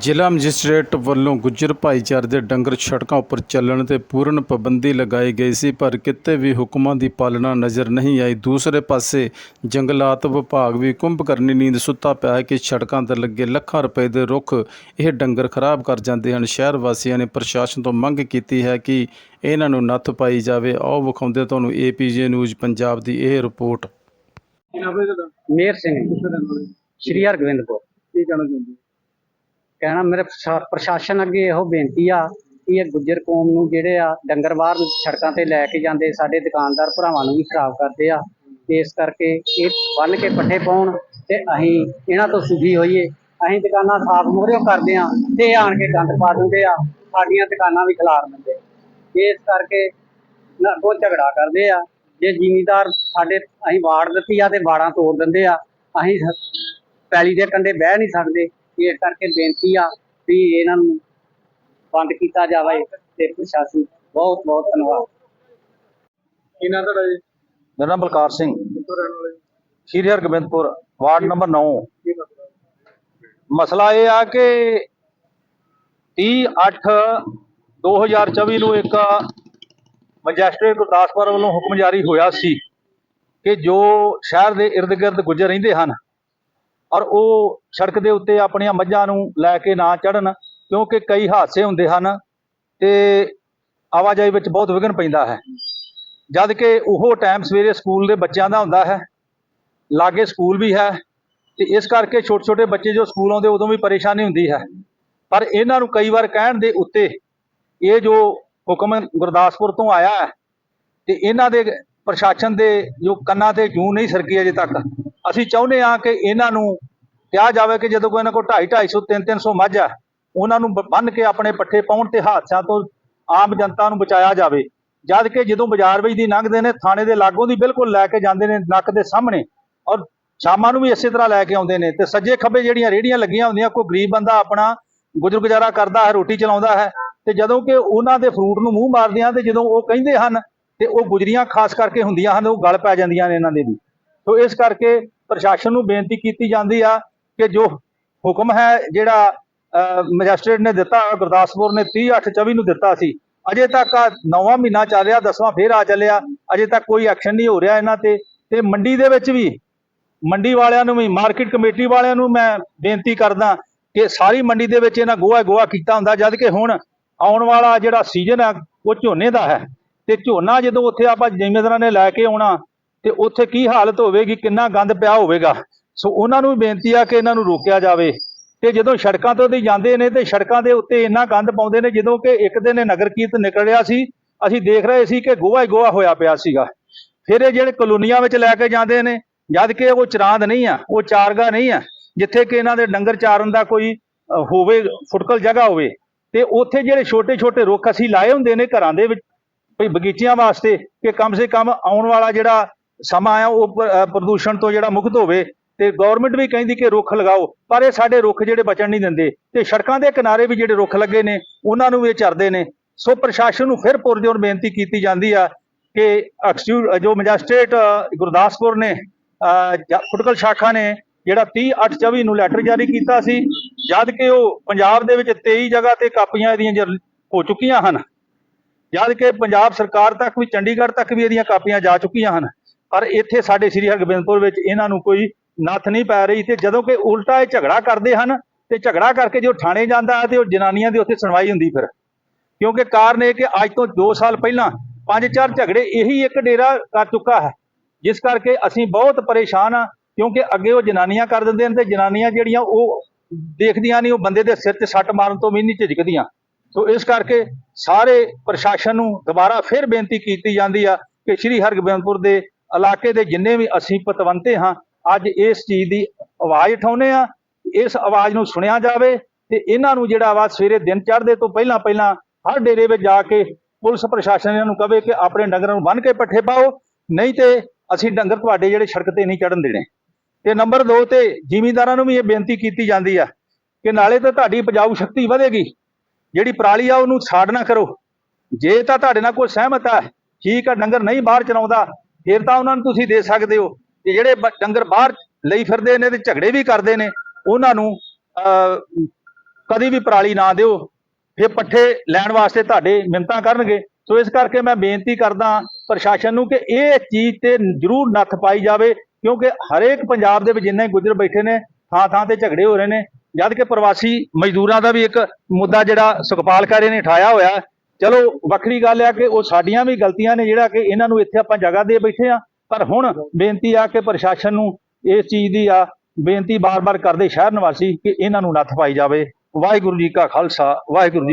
ਜ਼ਿਲ੍ਹਾ ਮੈਜਿਸਟ੍ਰੇਟ ਵੱਲੋਂ ਗੁੱਜਰ ਭਾਈਚਾਰੇ ਦੇ ਡੰਗਰ ਸੜਕਾਂ ਉੱਪਰ ਚੱਲਣ ਤੇ ਪੂਰਨ ਪਾਬੰਦੀ ਲਗਾਈ ਗਈ ਸੀ ਪਰ ਕਿਤੇ ਵੀ ਹੁਕਮਾਂ ਦੀ ਪਾਲਣਾ ਨਜ਼ਰ ਨਹੀਂ ਆਈ। ਦੂਸਰੇ ਪਾਸੇ ਜੰਗਲਾਤ ਵਿਭਾਗ ਵੀ ਕੁੰਭਕਰਨੀ ਨੀਂਦ ਸੁੱਤਾ ਪਿਆ ਹੈ ਕਿ ਸੜਕਾਂ ਤੇ ਲੱਗੇ ਲੱਖਾਂ ਰੁਪਏ ਦੇ ਰੁੱਖ ਇਹ ਡੰਗਰ ਖਰਾਬ ਕਰ ਜਾਂਦੇ ਹਨ। ਸ਼ਹਿਰ ਵਾਸੀਆਂ ਨੇ ਪ੍ਰਸ਼ਾਸਨ ਤੋਂ ਮੰਗ ਕੀਤੀ ਹੈ ਕਿ ਇਹਨਾਂ ਨੂੰ ਨੱਥ ਪਾਈ ਜਾਵੇ। ਆਓ ਵਿਖਾਉਂਦੇ ਤੁਹਾਨੂੰ ਏਪੀਜੇ ਨਿਊਜ਼ ਪੰਜਾਬ ਦੀ ਇਹ ਰਿਪੋਰਟ। ਮੇਰ ਸਿੰਘ। ਸ਼੍ਰੀ ਹਰਗੋਬਿੰਦਪੁਰ। ਕੀ ਕਹਿਣਾ ਚਾਹੁੰਦੇ? ਕਹਿਣਾ, ਮੇਰੇ ਪ੍ਰਸ਼ਾ- ਪ੍ਰਸ਼ਾਸਨ ਅੱਗੇ ਇਹੋ ਬੇਨਤੀ ਆ ਕਿ ਇਹ ਗੁੱਜਰ ਕੌਮ ਨੂੰ ਜਿਹੜੇ ਆ ਡੰਗਰ ਬਾਹਰ ਸੜਕਾਂ ਤੇ ਲੈ ਕੇ ਜਾਂਦੇ, ਸਾਡੇ ਦੁਕਾਨਦਾਰ ਭਰਾਵਾਂ ਨੂੰ ਵੀ ਖਰਾਬ ਕਰਦੇ ਆ। ਤੇ ਇਸ ਕਰਕੇ ਇਹ ਬੰਨ ਕੇ ਪੱਠੇ ਪਾਉਣ ਤੇ ਅਸੀਂ ਇਹਨਾਂ ਤੋਂ ਸੁਖੀ ਹੋਈਏ। ਅਸੀਂ ਦੁਕਾਨਾਂ ਸਾਫ਼ ਮੋਹਰਿਓ ਕਰਦੇ ਆ ਤੇ ਇਹ ਆਣ ਕੇ ਗੰਦ ਪਾ ਦਿੰਦੇ ਆ। ਸਾਡੀਆਂ ਦੁਕਾਨਾਂ ਵੀ ਖਿਲਾਰ ਦਿੰਦੇ ਇਸ ਕਰਕੇ ਨਾ ਬਹੁਤ ਝਗੜਾ ਕਰਦੇ ਆ। ਜੇ ਜ਼ਿਮੀਦਾਰ ਸਾਡੇ ਅਸੀਂ ਵਾੜ ਦਿੱਤੀ ਆ ਤੇ ਵਾੜਾਂ ਤੋੜ ਦਿੰਦੇ ਆ। ਅਸੀਂ ਸ- ਪੈਲੀ ਦੇ ਕੰਢੇ ਬਹਿ ਨਹੀਂ ਸਕਦੇ। ਇਸ ਕਰਕੇ ਬੇਨਤੀ ਆ ਵੀ ਇਹਨਾਂ ਨੂੰ ਬੰਦ ਕੀਤਾ ਜਾਵੇ ਤੇ ਪ੍ਰਸ਼ਾਸਨ ਬਹੁਤ ਬਹੁਤ ਧੰਨਵਾਦ। ਕੀ ਨਾਂ ਤੁਹਾਡਾ ਜੀ? ਮੇਰਾ ਨਾਮ ਬਲਕਾਰ ਸਿੰਘ। ਕਿੱਥੋਂ ਰਹਿਣ ਵਾਲੇ? ਸ਼੍ਰੀ ਹਰਗੋਬਿੰਦਪੁਰ ਵਾਰਡ ਨੰਬਰ 9 ਕੀ ਮਸਲਾ? ਇਹ ਆ ਕਿ 30 8 2024 ਨੂੰ ਇੱਕ ਮੈਜਿਸਟ੍ਰੇਟ ਗੁਰਦਾਸਪੁਰ ਵੱਲੋਂ ਹੁਕਮ ਜਾਰੀ ਹੋਇਆ ਸੀ ਕਿ ਜੋ ਸ਼ਹਿਰ ਦੇ ird ਗਿਰਦ ਗੁਜ਼ਰ ਰਹਿੰਦੇ ਹਨ ਔਰ ਉਹ ਸੜਕ ਦੇ ਉੱਤੇ ਆਪਣੀਆਂ ਮੱਝਾਂ ਨੂੰ ਲੈ ਕੇ ਨਾ ਚੜਨ ਕਿਉਂਕਿ ਕਈ ਹਾਦਸੇ ਹੁੰਦੇ ਹਨ ਤੇ ਆਵਾਜਾਈ ਵਿੱਚ ਬਹੁਤ ਵਿਘਨ ਪੈਂਦਾ ਹੈ। ਜਦ ਕਿ ਉਹ ਟਾਈਮ ਸਵੇਰੇ ਸਕੂਲ ਦੇ ਬੱਚਿਆਂ ਦਾ ਹੁੰਦਾ ਹੈ, ਲਾਗੇ ਸਕੂਲ ਵੀ ਹੈ ਤੇ ਇਸ ਕਰਕੇ ਛੋਟੇ ਛੋਟੇ ਬੱਚੇ ਜੋ ਸਕੂਲ ਆਉਂਦੇ ਉਦੋਂ ਵੀ ਪਰੇਸ਼ਾਨੀ ਹੁੰਦੀ ਹੈ। ਪਰ ਇਹਨਾਂ ਨੂੰ ਕਈ ਵਾਰ ਕਹਿਣ ਦੇ ਉੱਤੇ ਇਹ ਜੋ ਹੁਕਮ ਗੁਰਦਾਸਪੁਰ ਤੋਂ ਆਇਆ ਹੈ ਤੇ ਇਹਨਾਂ ਦੇ ਪ੍ਰਸ਼ਾਸਨ ਦੇ ਜੋ ਕੰਨਾਂ ਤੇ ਜੂੰ ਨਹੀਂ ਸਰਕੀ ਅਜੇ ਤੱਕ। ਅਸੀਂ ਚਾਹੁੰਦੇ ਹਾਂ ਕਿ ਇਹਨਾਂ ਨੂੰ ਕਿਹਾ ਜਾਵੇ ਕਿ ਜਦੋਂ ਕੋਈ ਇਹਨਾਂ ਕੋਲ 2.5 250 3 300 ਮੱਝ ਹੈ ਉਹਨਾਂ ਨੂੰ ਬ- ਬੰਨ੍ਹ ਕੇ ਆਪਣੇ ਪੱਠੇ ਪਾਉਣ ਤੇ ਹਾਦਸਿਆਂ ਤੋਂ ਆਮ ਜਨਤਾ ਨੂੰ ਬਚਾਇਆ ਜਾਵੇ। ਜਦ ਕਿ ਜਦੋਂ ਬਾਜ਼ਾਰ ਵਿੱਚ ਦੀ ਲੰਘਦੇ ਨੇ, ਥਾਣੇ ਦੇ ਲਾਗੋਂ ਦੀ ਬਿਲਕੁਲ ਲੈ ਕੇ ਜਾਂਦੇ ਨੇ, ਨੱਕ ਦੇ ਸਾਹਮਣੇ ਔਰ ਸ਼ਾਮਾਂ ਨੂੰ ਵੀ ਇਸੇ ਤਰ੍ਹਾਂ ਲੈ ਕੇ ਆਉਂਦੇ ਨੇ। ਤੇ ਸੱਜੇ ਖੱਬੇ ਜਿਹੜੀਆਂ ਰੇੜੀਆਂ ਲੱਗੀਆਂ ਹੁੰਦੀਆਂ, ਕੋਈ ਗਰੀਬ ਬੰਦਾ ਆਪਣਾ ਗੁਜ਼ਰ ਗੁਜ਼ਾਰਾ ਕਰਦਾ ਹੈ, ਰੋਟੀ ਚਲਾਉਂਦਾ ਹੈ, ਤੇ ਜਦੋਂ ਕਿ ਉਹਨਾਂ ਦੇ ਫਰੂਟ ਨੂੰ ਮੂੰਹ ਮਾਰਦੇ ਆ ਤੇ ਜਦੋਂ ਉਹ ਕਹਿੰਦੇ ਹਨ, ਤੇ ਉਹ ਗੁਜਰੀਆਂ ਖਾਸ ਕਰਕੇ ਹੁੰਦੀਆਂ ਹਨ, ਉਹ ਗਲ ਪੈ ਜਾਂਦੀਆਂ ਨੇ ਇਹਨਾਂ ਦੇ ਵੀ। ਸੋ ਇਸ ਕਰਕੇ ਪ੍ਰਸ਼ਾਸਨ ਨੂੰ ਬੇਨਤੀ ਕੀਤੀ ਜਾਂਦੀ ਆ ਕਿ ਜੋ ਹੁਕਮ ਹੈ ਜਿਹੜਾ ਮੈਜਿਸਟ੍ਰੇਟ ਨੇ ਦਿੱਤਾ, ਗੁਰਦਾਸਪੁਰ ਨੇ 30 8 24 ਨੂੰ ਦਿੱਤਾ ਸੀ, ਅਜੇ ਤੱਕ ਆ ਨੌਵਾਂ ਮਹੀਨਾ ਚੱਲ ਰਿਹਾ, ਦਸਵਾਂ ਫੇਰ ਆ ਚੱਲਿਆ, ਅਜੇ ਤੱਕ ਕੋਈ ਐਕਸ਼ਨ ਨਹੀਂ ਹੋ ਰਿਹਾ ਇਹਨਾਂ ਤੇ ਤੇ ਮੰਡੀ ਦੇ ਵਿੱਚ ਵੀ, ਮੰਡੀ ਵਾਲਿਆਂ ਨੂੰ ਵੀ, ਮਾਰਕੀਟ ਕਮੇਟੀ ਵਾਲਿਆਂ ਨੂੰ ਮੈਂ ਬੇਨਤੀ ਕਰਦਾ ਕਿ ਸਾਰੀ ਮੰਡੀ ਦੇ ਵਿੱਚ ਇਹਨਾਂ ਗੋਹਾ ਗੋਹਾ ਕੀਤਾ ਹੁੰਦਾ, ਜਦ ਕਿ ਹੁਣ ਆਉਣ ਵਾਲਾ ਜਿਹੜਾ ਸੀਜ਼ਨ ਆ, ਉਹ ਝੋਨੇ ਦਾ ਹੈ, ਤੇ ਝੋਨਾ ਜਦੋਂ ਉੱਥੇ ਆਪਾਂ ਜ਼ਿਮੀਂਦਾਰਾਂ ਨੇ ਲੈ ਕੇ ਆਉਣਾ ਤੇ ਉੱਥੇ ਕੀ ਹਾਲਤ ਹੋਵੇਗੀ, ਕਿੰਨਾ ਗੰਦ ਪਿਆ ਹੋਵੇਗਾ। ਸੋ ਉਹਨਾਂ ਨੂੰ ਵੀ ਬੇਨਤੀ ਆ ਕਿ ਇਹਨਾਂ ਨੂੰ ਰੋਕਿਆ ਜਾਵੇ। ਤੇ ਜਦੋਂ ਸੜਕਾਂ ਤੋਂ ਦੀ ਜਾਂਦੇ ਨੇ, ਤੇ ਸੜਕਾਂ ਦੇ ਉੱਤੇ ਇੰਨਾ ਗੰਦ ਪਾਉਂਦੇ ਨੇ, ਜਦੋਂ ਕਿ ਇੱਕ ਦਿਨ ਨਗਰ ਕੀਰਤਨ ਨਿਕਲ ਰਿਹਾ ਸੀ, ਅਸੀਂ ਦੇਖ ਰਹੇ ਸੀ ਕਿ ਗੋਹਾ ਹੀ ਗੋਹਾ ਹੋਇਆ ਪਿਆ ਸੀਗਾ। ਫਿਰ ਇਹ ਜਿਹੜੇ ਕਲੋਨੀਆਂ ਵਿੱਚ ਲੈ ਕੇ ਜਾਂਦੇ ਨੇ, ਜਦ ਕਿ ਉਹ ਚਰਾਂਦ ਨਹੀਂ ਆ, ਉਹ ਚਾਰਗਾ ਨਹੀਂ ਆ, ਜਿੱਥੇ ਕਿ ਇਹਨਾਂ ਦੇ ਡੰਗਰ ਚਾਰਨ ਦਾ ਕੋਈ ਹੋਵੇ, ਫੁਟਕਲ ਜਗ੍ਹਾ ਹੋਵੇ। ਤੇ ਉੱਥੇ ਜਿਹੜੇ ਛੋਟੇ ਛੋਟੇ ਰੁੱਖ ਅਸੀਂ ਲਾਏ ਹੁੰਦੇ ਨੇ ਘਰਾਂ ਦੇ ਵਿੱਚ ਭਈ ਬਗੀਚਿਆਂ ਵਾਸਤੇ, ਕਿ ਕਮ ਸੇ ਕਮ ਆਉਣ ਵਾਲਾ ਜਿਹੜਾ ਸਮਾਂ ਆ ਉਹ ਪ੍ਰਦੂਸ਼ਣ ਤੋਂ ਜਿਹੜਾ ਮੁਕਤ ਹੋਵੇ ਤੇ ਗਵਰਨਮੈਂਟ ਵੀ ਕਹਿੰਦੀ ਕਿ ਰੁੱਖ ਲਗਾਓ, ਪਰ ਇਹ ਸਾਡੇ ਰੁੱਖ ਜਿਹੜੇ ਬਚਣ ਨਹੀਂ ਦਿੰਦੇ ਤੇ ਸੜਕਾਂ ਦੇ ਕਿਨਾਰੇ ਵੀ ਜਿਹੜੇ ਰੁੱਖ ਲੱਗੇ ਨੇ, ਉਹਨਾਂ ਨੂੰ ਵੀ ਇਹ ਚਰਦੇ ਨੇ। ਸੋ ਪ੍ਰਸ਼ਾਸਨ ਨੂੰ ਫਿਰ ਪੁਰਜੋਰ ਬੇਨਤੀ ਕੀਤੀ ਜਾਂਦੀ ਆ ਕਿ ਐਕਸਕਿਊ ਜੋ ਮੈਜਿਸਟ੍ਰੇਟ ਗੁਰਦਾਸਪੁਰ ਨੇ ਫੁਟਕਲ ਸ਼ਾਖਾ ਨੇ, ਜਿਹੜਾ 30 8 24 ਨੂੰ ਲੈਟਰ ਜਾਰੀ ਕੀਤਾ ਸੀ, ਜਦ ਕਿ ਉਹ ਪੰਜਾਬ ਦੇ ਵਿੱਚ 23 ਜਗ੍ਹਾ ਤੇ ਕਾਪੀਆਂ ਇਹਦੀਆਂ ਹੋ ਚੁੱਕੀਆਂ ਹਨ। ਜਦ ਕਿ ਪੰਜਾਬ ਸਰਕਾਰ ਤੱਕ ਵੀ, ਚੰਡੀਗੜ੍ਹ ਤੱਕ ਵੀ ਇਹਦੀਆਂ ਕਾਪੀਆਂ ਜਾ ਚੁੱਕੀਆਂ ਹਨ। ਪਰ ਇੱਥੇ ਸਾਡੇ ਸ੍ਰੀ ਹਰਗੋਬਿੰਦਪੁਰ ਵਿੱਚ ਇਹਨਾਂ ਨੂੰ ਕੋਈ ਨੱਥ ਨਹੀਂ ਪੈ ਰਹੀ ਤੇ ਜਦੋਂ ਕਿ ਉਲਟਾ ਇਹ ਝਗੜਾ ਕਰਦੇ ਹਨ ਤੇ ਝਗੜਾ ਕਰਕੇ ਜੋ ਥਾਣੇ ਜਾਂਦਾ ਹੈ ਤੇ ਉਹ ਜਨਾਨੀਆਂ ਦੀ ਉੱਥੇ ਸੁਣਵਾਈ ਹੁੰਦੀ ਫਿਰ। ਕਿਉਂਕਿ ਕਾਰਨ ਇਹ ਕਿ ਅੱਜ ਤੋਂ 2 ਸਾਲ ਪਹਿਲਾਂ ਪੰਜ ਚਾਰ ਝਗੜੇ ਇਹੀ ਇੱਕ ਡੇਰਾ ਕਰ ਚੁੱਕਾ ਹੈ, ਜਿਸ ਕਰਕੇ ਅਸੀਂ ਬਹੁਤ ਪਰੇਸ਼ਾਨ ਆ ਕਿਉਂਕਿ ਅੱਗੇ ਉਹ ਜਨਾਨੀਆਂ ਕਰ ਦਿੰਦੇ ਨੇ ਤੇ ਜਨਾਨੀਆਂ ਜਿਹੜੀਆਂ ਉਹ ਦੇਖਦੀਆਂ ਨਹੀਂ, ਉਹ ਬੰਦੇ ਦੇ ਸਿਰ 'ਤੇ ਸੱਟ ਮਾਰਨ ਤੋਂ ਵੀ ਨਹੀਂ ਝਿਜਕਦੀਆਂ। ਸੋ ਇਸ ਕਰਕੇ ਸਾਰੇ ਪ੍ਰਸ਼ਾਸਨ ਨੂੰ ਦੁਬਾਰਾ ਫਿਰ ਬੇਨਤੀ ਕੀਤੀ ਜਾਂਦੀ ਆ ਕਿ ਸ੍ਰੀ ਹਰਗੋਬਿੰਦਪੁਰ ਦੇ ਇਲਾਕੇ ਦੇ ਜਿੰਨੇ ਵੀ ਅਸੀਂ ਪਤਵੰਤੇ ਹਾਂ, ਅੱਜ ਇਸ ਚੀਜ਼ ਦੀ ਆਵਾਜ਼ ਉਠਾਉਂਦੇ ਆ ਇਸ ਆਵਾਜ਼ ਨੂੰ ਸੁਣਿਆ ਜਾਵੇ ਤੇ ਇਹਨਾਂ ਨੂੰ ਜਿਹੜਾ ਵਾ ਸਵੇਰੇ ਦਿਨ ਚੜ੍ਹਦੇ ਤੋਂ ਪਹਿਲਾਂ ਪਹਿਲਾਂ ਹਰ ਡੇਰੇ ਵਿੱਚ ਜਾ ਕੇ ਪੁਲਿਸ ਪ੍ਰਸ਼ਾਸਨ ਇਹਨਾਂ ਨੂੰ ਕਵੇ ਕਿ ਆਪਣੇ ਡੰਗਰਾਂ ਨੂੰ ਬੰਨ੍ਹ ਕੇ ਪੱਠੇ ਪਾਓ, ਨਹੀਂ ਤੇ ਅਸੀਂ ਡੰਗਰ ਤੁਹਾਡੇ ਜਿਹੜੇ ਸੜਕ ਤੇ ਨਹੀਂ ਚੜਨ ਦੇਣੇ। ਤੇ ਨੰਬਰ 2 ਤੇ ਜ਼ਿਮੀਂਦਾਰਾਂ ਨੂੰ ਵੀ ਇਹ ਬੇਨਤੀ ਕੀਤੀ ਜਾਂਦੀ ਆ ਕਿ ਨਾਲੇ ਤਾਂ ਤੁਹਾਡੀ ਉਪਜਾਊ ਸ਼ਕਤੀ ਵਧੇਗੀ, ਜਿਹੜੀ ਪਰਾਲੀ ਆ ਉਹਨੂੰ ਛਾੜ ਨਾ ਕਰੋ। ਜੇ ਤਾਂ ਤੁਹਾਡੇ ਨਾਲ ਕੋਈ ਸਹਿਮਤ ਆ, ਠੀਕ ਆ, ਡੰਗਰ ਨਹੀਂ ਬਾਹਰ ਚਲਾਉਂਦਾ ਫਿਰ ਤਾਂ ਉਹਨਾਂ ਨੂੰ ਤੁਸੀਂ ਦੇ ਸਕਦੇ ਹੋ ਤੇ ਜਿਹੜੇ ਡੰਗਰ ਬਾਹਰ ਲਈ ਫਿਰਦੇ ਨੇ ਤੇ ਝਗੜੇ ਵੀ ਕਰਦੇ ਨੇ ਉਹਨਾਂ ਨੂੰ ਅਹ, ਕਦੀ ਵੀ ਪਰਾਲੀ ਨਾ ਦਿਓ। ਫਿਰ ਪੱਠੇ ਲੈਣ ਵਾਸਤੇ ਤੁਹਾਡੇ ਮਿੰਨਤਾਂ ਕਰਨਗੇ। ਸੋ ਇਸ ਕਰਕੇ ਮੈਂ ਬੇਨਤੀ ਕਰਦਾ ਪ੍ਰਸ਼ਾਸਨ ਨੂੰ ਕਿ ਇਹ ਚੀਜ਼ ਤੇ ਜ਼ਰੂਰ ਨੱਥ ਪਾਈ ਜਾਵੇ ਕਿਉਂਕਿ ਹਰੇਕ ਪੰਜਾਬ ਦੇ ਵਿੱਚ ਜਿੰਨੇ ਗੁੱਜਰ ਬੈਠੇ ਨੇ ਥਾਂ ਥਾਂ ਤੇ ਝਗੜੇ ਹੋ ਰਹੇ ਨੇ। ਜਦ ਕਿ ਪ੍ਰਵਾਸੀ ਮਜ਼ਦੂਰਾਂ ਦਾ ਵੀ ਇੱਕ ਮੁੱਦਾ ਜਿਹੜਾ ਸੁਖਪਾਲ ਕਾਰੇ ਨੇ ਉਠਾਇਆ ਹੋਇਆ ਚਲੋ, ਵੱਖਰੀ ਗੱਲ ਆ ਕਿ ਉਹ ਸਾਡੀਆਂ ਵੀ ਗਲਤੀਆਂ ਨੇ ਜਿਹੜਾ ਕਿ ਇਹਨਾਂ ਨੂੰ ਇੱਥੇ ਆਪਾਂ ਜਗ੍ਹਾ ਦੇ ਬੈਠੇ ਆ। ਪਰ ਹੁਣ ਬੇਨਤੀ ਆ ਕਿ ਪ੍ਰਸ਼ਾਸਨ ਨੂੰ ਇਸ ਚੀਜ਼ ਦੀ ਆ ਬੇਨਤੀ ਬਾਰ-ਬਾਰ ਕਰਦੇ ਸ਼ਹਿਰ ਨਿਵਾਸੀ ਕਿ ਇਹਨਾਂ ਨੂੰ ਨੱਥ ਪਾਈ ਜਾਵੇ। ਵਾਹਿਗੁਰੂ ਜੀ ਕਾ ਖਾਲਸਾ, ਵਾਹਿਗੁਰੂ ਜੀ